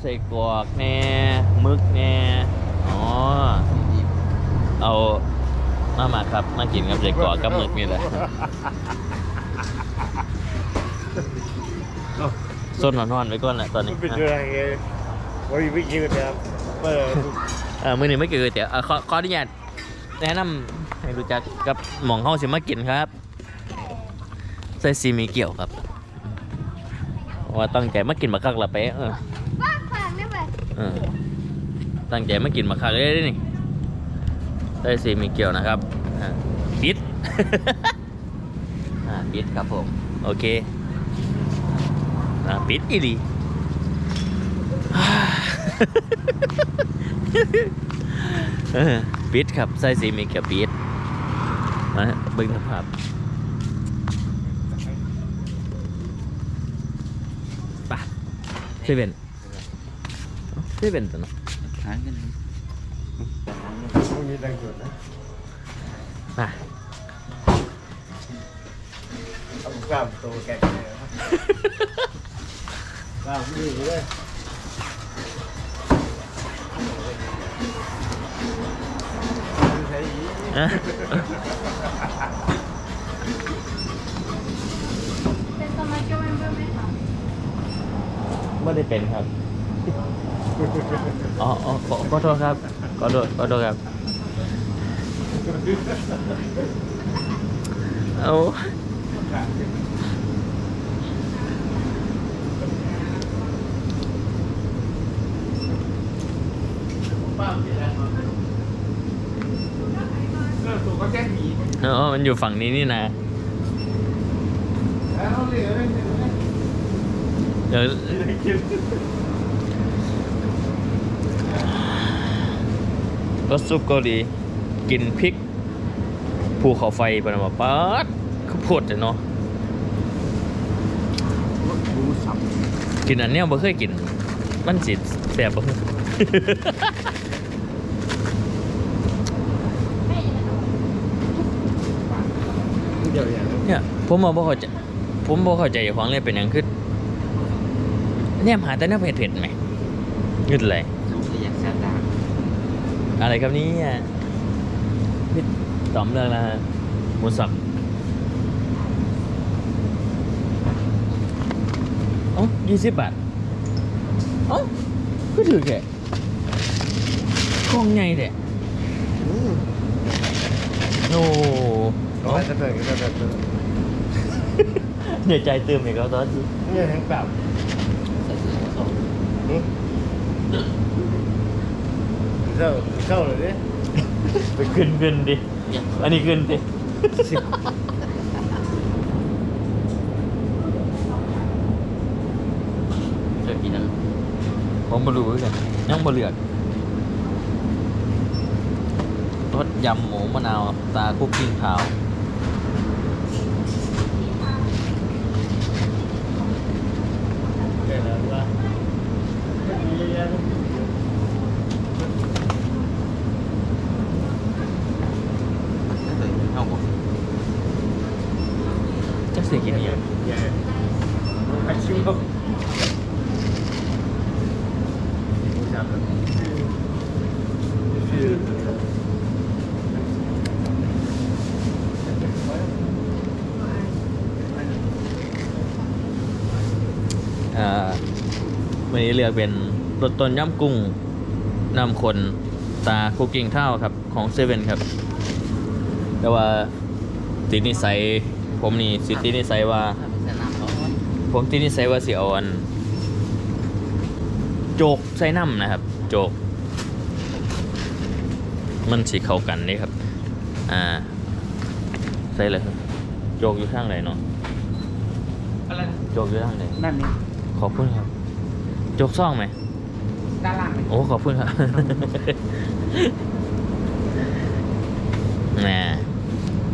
ใส่กรอกแหน่มึกแหน่อ๋อเอามามาครับมากินกับใส่กรอกกับมึกนี่แหละส้นนอนๆไว้ก่อนแหละตอนนี้เป็นอะไรเงี้ยวันนี้ไม่กินกันครับเปิดเออมือหนึ่งไม่เกินเดี๋ยวเอ่อขอขออนุญาตแนะนำให้รู้จักกับหมองเฮาสิมากินครับใส่ซีหมีเกี่ยวครับว่าตั้งใจมากินมาคักละไปเออ ตั้งใจมากินมาคักเลยเด้นี่ใส่ซีมีเกี่ยวนะครับปิดปิดครับผม โอเคปิดอีหลีปิดครับใส่ซีมีเกี่ยวปิดมาเบิ่งภาพไปเซเว่นเซเว่น ตัวเนาะหาเงินพวกนี้ดังสุดนะไปเอากล้ามโตแก่เลยครับกล้ามดีเลยใช้อีอะเป็นสมาชิกเมมเบอร์ไหมคะไม่ได้เป็นครับ อ๋ออ๋อขอขอโทษครับขอโทษขอโทษครับเอาเอ๋อมันอยู่ฝั่งนี้นี่นะเดี๋ยว กิน รสซุปเกาหลี กินพริกภูเขาไฟปนมาปัดข้าวโพดเนาะกินอันเนี้ยบ่เคยกิน มันสิแสบบ่เนี่ยผมมาบ่เข้าใจผมบ่เข้าใจของเลยเป็นหยังคือเนี่ยหาแต่เนื้อเผ็ดๆไหมยืดเลย สงสัยอยากแซ่บดา อะไรครับเนี่อะพี่ต๋อมเรื่องแล้วฮะหมูสับเอ้ายี่สิบบาทเอ้าก็ถือแค่กล่องใหญ่แท้โอ้ก็จะเดินก็จะเดินเดี๋ยวใจเติมอีกแล้วตอนนี้นี่ทั้งแบบใส่ เสื้อสองเข้าเข้าเลยดิไปขึ้นขึ้นดิ อันนี้ขึ้นดิเสื้อกินนั้นผมบ่รู้คือกันยังบ่เลือกรสยำหมูมะนาว ตาคุกกิ้งขาวเดี๋ยวนะว่าไม่มีเยอะแยะ ถ้าเกิดเข้าหมด จักสิกินอีหยัง ใหญ่อาชิวจับ อ่าวันนี้เลือกเป็นรสต้นย่ำกุ้งน้ำคนตาคุกกิ้งเท่าครับของเซเว่นครับ แต่ว่าติดนิสัยผมนี่สิติดนิสัยว่าถ้าเป็นสนามร้อนผมติดนิสัยว่าสิเอาอันโจกใส่น้ำนะครับ โจก มันสีเข้ากันนี่ครับ อ่า ใส่เลยครับ โจกอยู่ข้างไหนเนาะอะไรโจกอยู่ข้างไหนนั่นนี่ขอบคุณครับโจกซ่องไหมด้านล่างไหมโอ้ขอบคุณครับน่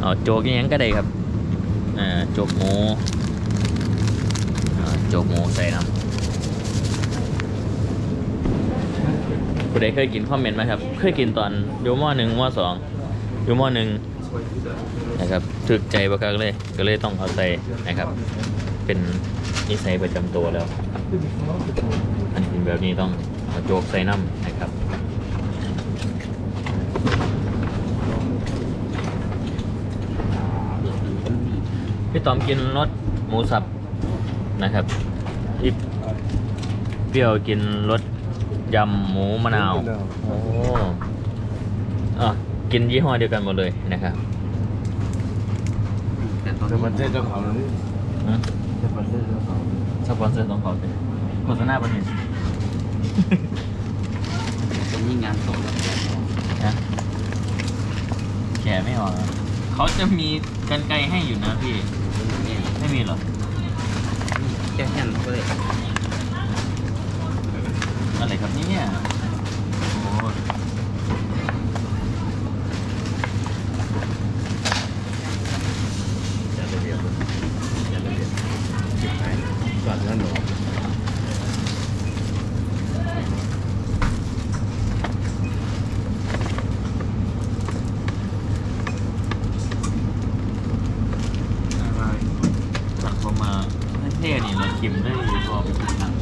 เอาโจกอยังก็ได้ครับอ่าโจกหมูอ่าโจกหมูใส่น้ำผู้ใดเคยกินคอมเมนต์ไหมครับ เคยกินตอนอยู่มหนึ่งมสองอยู่มหนึ่งนะครับถึกใจประกันเลย ก็เลยต้องเอาใส่นะครับ เป็นนิสัยประจำตัวแล้ว อันนี้เป็นแบบแบบนี้ต้องเอาโจกใส่น้ำนะครับพี่ต๋อมกินรสหมูสับนะครับอีเปรี้ยวกินรสยำหมูมะนาวโอ้อะกินยี่ห้อเดียวกันหมดเลยนะครับแต่ตอนแต่มันนี้เจ๊เจ้าของนี่อืมแต่มันเจ๊เจ้าของ สปอนเซอร์ต้องขอเป็นโฆษณาประเทศตอนนี้งานส่งแล้วนะแกะไม่ออกอะเขาจะมีกันไกรให้อยู่นะพี่ เนี่ยไม่มีเหรอแค่แค่นั้นก็เลยอะไรครับเนี่ยโอ้ อย่าระเบียบอย่าระเบียบจิบไปก่อนนั่นหนู สั่งเข้ามาเท่ๆนี่เราชิมได้พอไปกินหนัง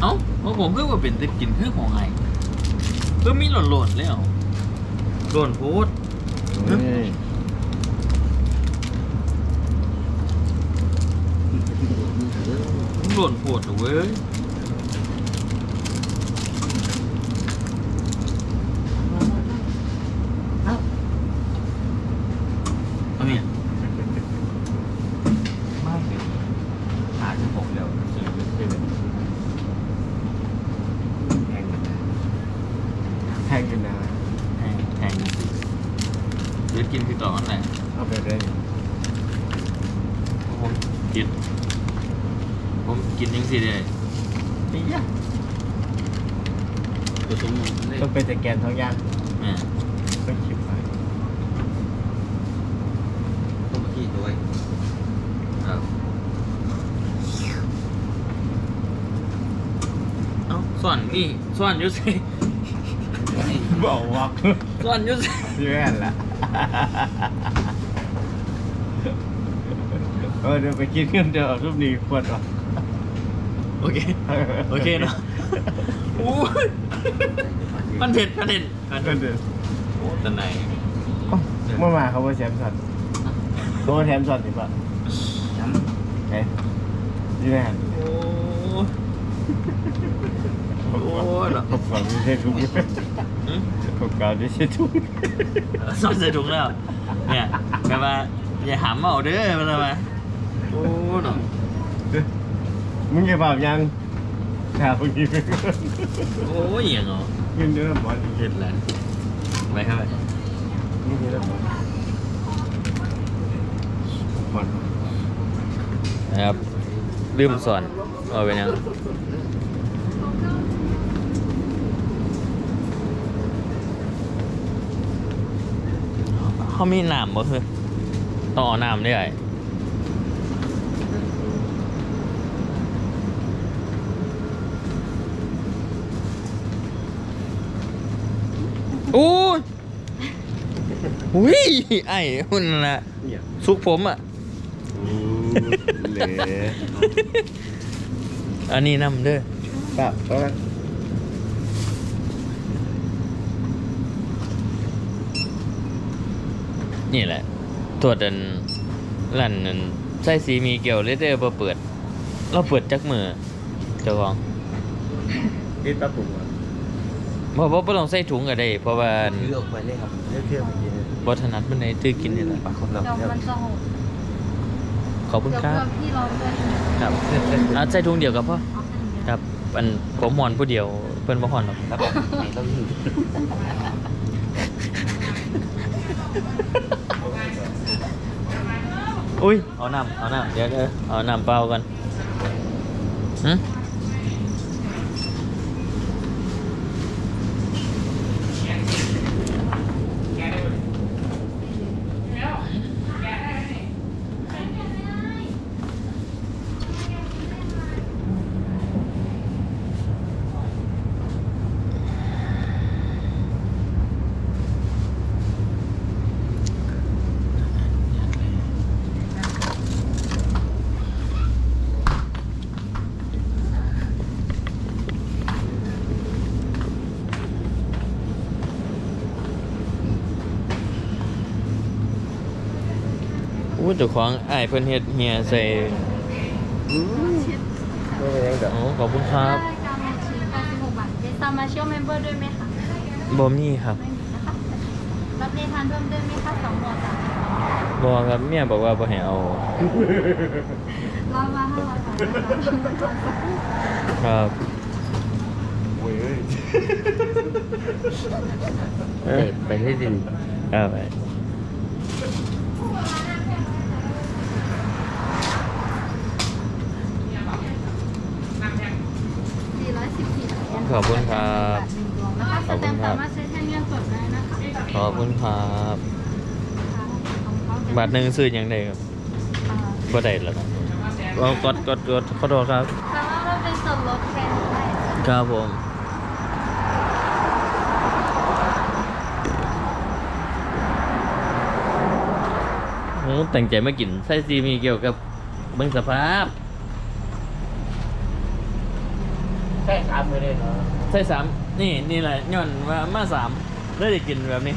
เอ้าของ ผมเพิ่งมาเป็นแต่กินคือของไงเพิ่งมีหล่นๆแล้วหล่นโพดนี่หล่นโพดเหรอเว้ย เอาเนี่ย มากเลยหาที่ผมแล้วซื้อซื้อ แทงกันนะแท งกันนะแพงแพงจริงๆเดี๋ยวกินคือต่อนั่นแหละเอาไปเลยผมกินผมกินยังสิเลยนี่ยะตัวสมมุติเลยต้องเป็นแต่แกนท้องย่างแม่ต้องชิบไปต้องมาที่ด้วยครับเอ้าส่วนนี่ส่วนอยุ่สิ บอกว่าส่วนอยุ่สิพี่แม่นละเออเดี๋ยวไปกินกันเดี๋ยวเอารูปนี้ควรหรอโอเค โอเคเนาะอู้ยมันเผ็ดมันเผ็ดมันเอเผ็อดเดี๋ยวโอ้ตะไหนเมื่อมาเขาว่าแถมสัตว์เขาว่าแถมสัตว์หรือเปล่าย้เฮ้ยพี่แม่นโอ้ โอ้เหรอขอบคุณไม่ใช่ทุกอืมขอบคุณไม่ใช่ทุกซ่อนใส่ถุงแล้ว เนี่ยแปลว่าอย่าหามเอาเด้อมันทำไมโอ้หนอมึงจะแบบยังถามมึงกินโอ้ยอย่างเหรอเงินเดือนบอลเห็ดแล้วไปครับไปเงินเดือนบอลบอลนะครับลืมสอนเอาไปยัง เขามีน้ำบ่คือต้องเอาน้ำได้ไงโอ้ยอุ้ยไอ้หุ่นน่ะเนี่ยซุกผมอะเลยอันนี้นำเด้อแบบเออ นี่แหละตรวจอันลั่นอันใส่สีมีเกี่ยวเลยเด้อบ่เปิด เราเปิดจักมือเจ้าของนี่ตาปุ๋งอะบ่บ่บ่ต้องใส่ถุงก็ได้ เพราะว่าำถือออกไปเลยครับเรียกเที่ยวเมื่อกี้บ่ถนัดมันได้ถือกินนี่แหละปากคนเราเดี๋ยวมันจะหกขอบคุณเดี๋ยวครัเพื่บอนพี่ร้องด้วยครับอะใส่ถุงเดียวก็พอเอาแค่นี้ครับอันผมหอนผู้เดียวเพิ่นบ่หอนหรอกครับไหนต้องอยู่ อุ้ยเอาน้ำเอาน้ำเดี๋ยวเดี๋ยวเอาน้ำเปล่ากันอื เจ้าของอ้ายเพิ่นเฮ็ดเฮียใส่ไม่เป็นยังดอกอ๋อขอบคุณครับได้กามาชิ86บาทเป็นสมาชิกเมมเบอร์ด้วยไหมคะ บ่มีครับไม่มีนะคะ รับเรียนทานเพิ่มด้วยไหมคะสองหมวดสามหมวดบ่ครับเมียบอกว่าบ่ให้เอารับมาห้าร้อยบาทนะคะครับโว้ยเอ้ยเอ้ยไปเล่นดินครับไป สี่ร้อยสิบสี่เหรียญ ขอบคุณครับหนึ่งดวงนะครถใช้แทนเงินสดได้นะคะขอบคุณครับของเขาจะบาทหนึ่งซื้อหยังได้ครับอ่าบ่ได้แล้วเอากดกดกดขอโทษครับสามาราเป็นส่วนลดแทนครับผมแต่งใจมากินไส้ซีมีเกี่ยวกับเบิ่งสภาพ ใช่ครับไม่ได้เนาะไส้สามนี่นี่แหละย้อนว่ามาสามเลยได้กินแบบนี้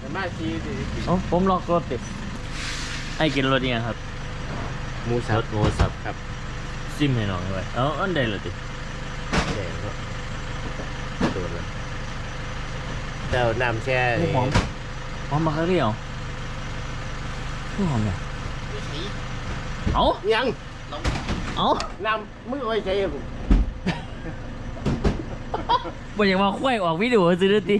แต่มาชีสิเอ้าผมลอกรถติไอ้กินรถยังไงครับหมูสับรถโมสับครับซิมให้น้องด้วยเอ้าอันใดเลยติแดงเนาะโดนแล้วเจ้าน้ำแช่หอมหอมมากเลยเหรอหอมเนี่ยเอ้ายังเอ้าน้ำมือไว้ใจผม บ่อยากมาควายออกวิดีโอซื้อติ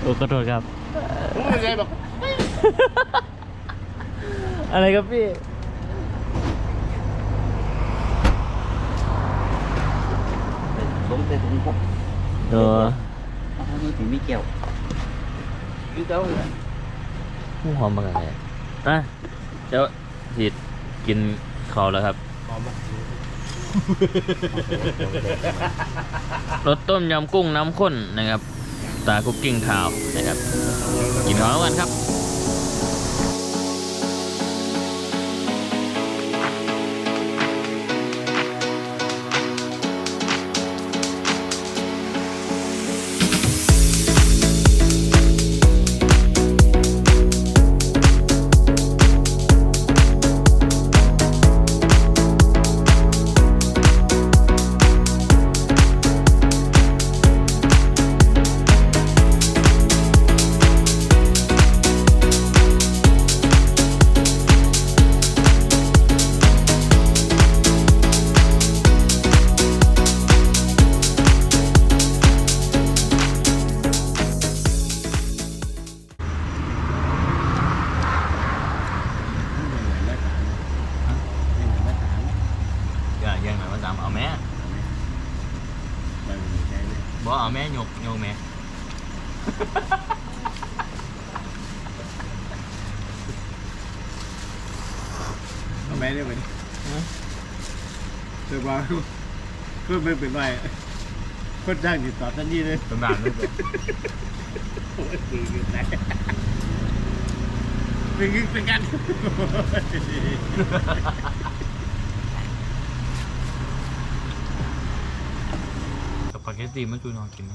โอ้ขอโทษครับมือไว้ใจบอกอะไรครับพี่ สมแต่ถุงพกเออเอามือถึงไม่เกี่ยวพี่เจ้าเนี่ยหอมมากเลยอะเดี๋ยวสิกินข้าวแล้วครับหอมมาก รสต้มยำกุ้งน้ำข้นนะครับ ตาคุกกิ้งข่าวนะครับ กินข้าวกันครับ ไม่เป็นไรก็จ้างติดต่อทันทีเลยเป็นแบบนี้เลยโอ้ยปืนอยู่ไหนเป็นกึ่งเป็นกันสปาเกตตีมันจูนอนกินไหม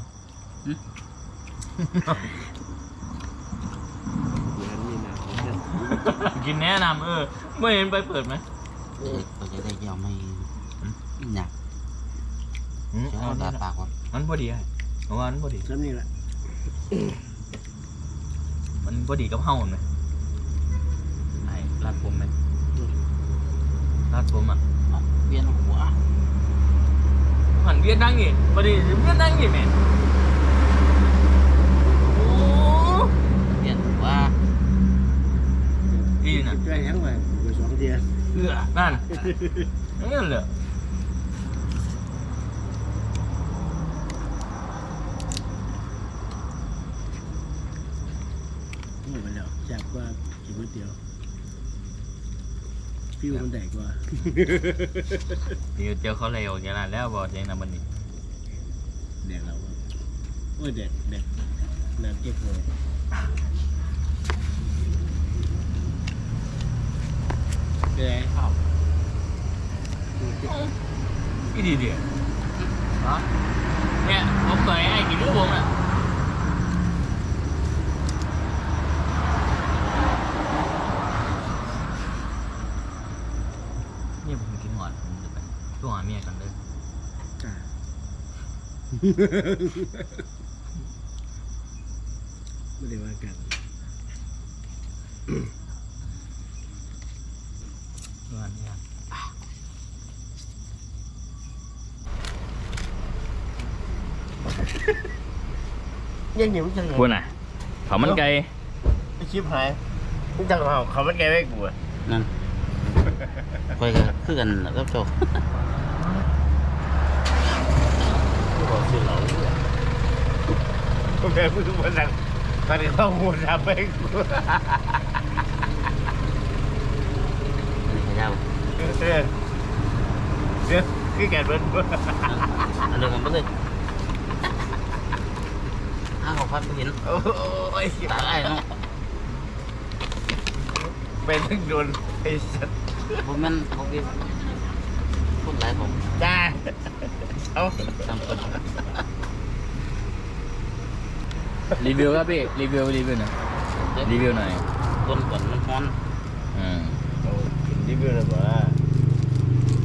อย่างนี้นะกินแนะนำเออ ไม่เห็นไปเปิดไหมเด็กเราจะได้เกี่ยวไม่หนัก อืมเดี๋ยวเอาเอาตาตาปากก่อนมันพอดีไอ้เพราะว่ามันพอดี ซ้ำนี่แหละมันพอดีกับเฮ้าไหมไอ้รัดผมไหมรัดผมอะเวียนหัวหันเวียดนั่งอีกพอดีเวียดนั่งอีกแม่โอ้เวียนหัวดีนะได้ยังไงไปสองเดือนเออนั่นนั่นเลยนี่ไปแล้วแซ่บกว่ากินก๋วย เตี๋ยวฟิวมันแดกกว่าเดี๋ยวเจอเขาเลยออกจากร้านแล้วบอกเองนะมันนี่แดกเราอะโอ้ยแดกแดกน้ำเก๊กฮวยเป็นไงข้าวพี่ดีเดียวฮะเนี่ยผมเคยให้กินลูกวงอะ ไม่ได้ว่ากันยังหนีมันจะไงคุณอะเขาวมันไก่ไอชิปหายมึงจังเขาเขามันแกไม่กูอะนั่นคอยกันคือกันรับโจบ อกสิเราผมแกพูดทุกวันนั้นตอนนี้ต้องมูดทำไปกูอันนี้ขยาวเออเดี๋ยวคือแกเป็นอันเดียวกันไปเลยอ้าวเขาพัดไปเห็นโอ้ยตายเนาะเป็นทั้งโดนไอ้สัตว์ผมแม่นเขาไปพูดหลายผมจ้า เอาทำคนรีวิวครับพี่รีวิวรีวิวหน่อยรีวิวหน่อยต้นก่อนมันฮ้อนอืมรีวิวเลยว่า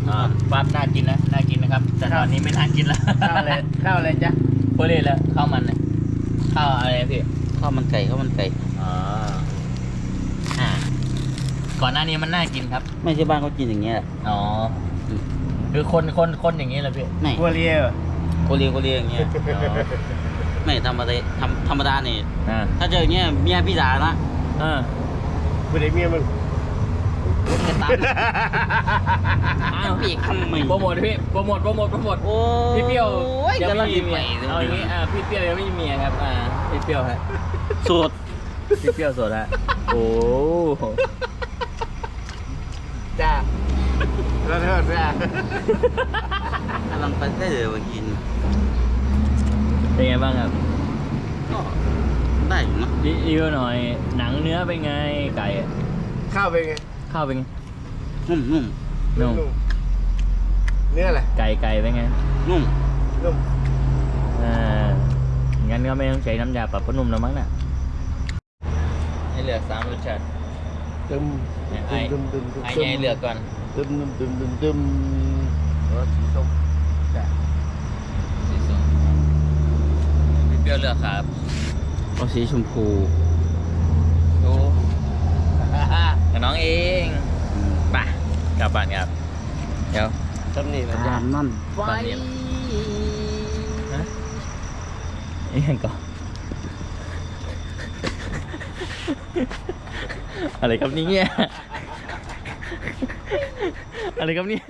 อ่าปั๊บน่ากินนะน่ากินนะครับ แต่ตอนนี้ไม่น่ากินแล้วข้าวอะไรข้าวอะไรจ๊ะโคเรแล้วข้าวมันเนี่ยข้าวอะไรพี่ข้าวมันไก่ข้าวมันไก่อ๋ออ่าก่อนหน้านี้มันน่ากินครับ ไม่ใช่บ้านเขากินอย่างเงี้ยอ๋อ คือคนคนคนอย่างนี้แหละพี่ไม่กัวเรียวโคเรียโคเรียอย่างเงี้ยไม่ธรรมดาธรรมธรรมดานี่อ่าถ้าเจออย่างเงี้ยเมียพี่ด่านะอ่าไม่ได้เมียมึงแค่ตามอ้าวพี่ทำไมโปรโมทพี่โปรโมทโปรโมทโปรโมท โอ้พี่เปรี้ยวยัยังงไม่ไม่มีมีเมีเมียยเอาอย่างนี้อ่าพี่เปรี้ยวยังไม่มีเมียครับอ่าพี่เปรี้ยวฮะสูตรพี่เปรี้ยวสดฮะโอ้จ้า แล้วเธอจ้ากำลังไปได้เลยว่ากิน เป็นไงบ้างครับก็ได้อยู่นะรีรีวิวหน่อย หนังเนื้อเป็นไงไก่อะข้าวเป็นไงข้าวเป็นไงนุ่มนุ่มนุ่มเนื้ออะไรไก่ไก่เป็นไงนุ่มนุ่มอ่างั้นก็ไม่ต้องใช้น้ำยาปรับผ้านุ่มแล้วมั้งน่ะให้เหลือสามรสชาติตึมเนี่ยไอ้ตึมตึมตึมไอ้ให้เหลือกก่อน ตึมตึมตึมตึมรสสีส้มจ้าสีส้มพี่เปรี้ยวเลือกครับเอาสีชมพูดูกับน้องเองไปกลับบ้านครับเดี๋ยวตำหนินะจ้าตามนั่นตอนนี้ฮะอีกอย่างก่อนอะไรครับเนี่ย อะไรครับเนี่ย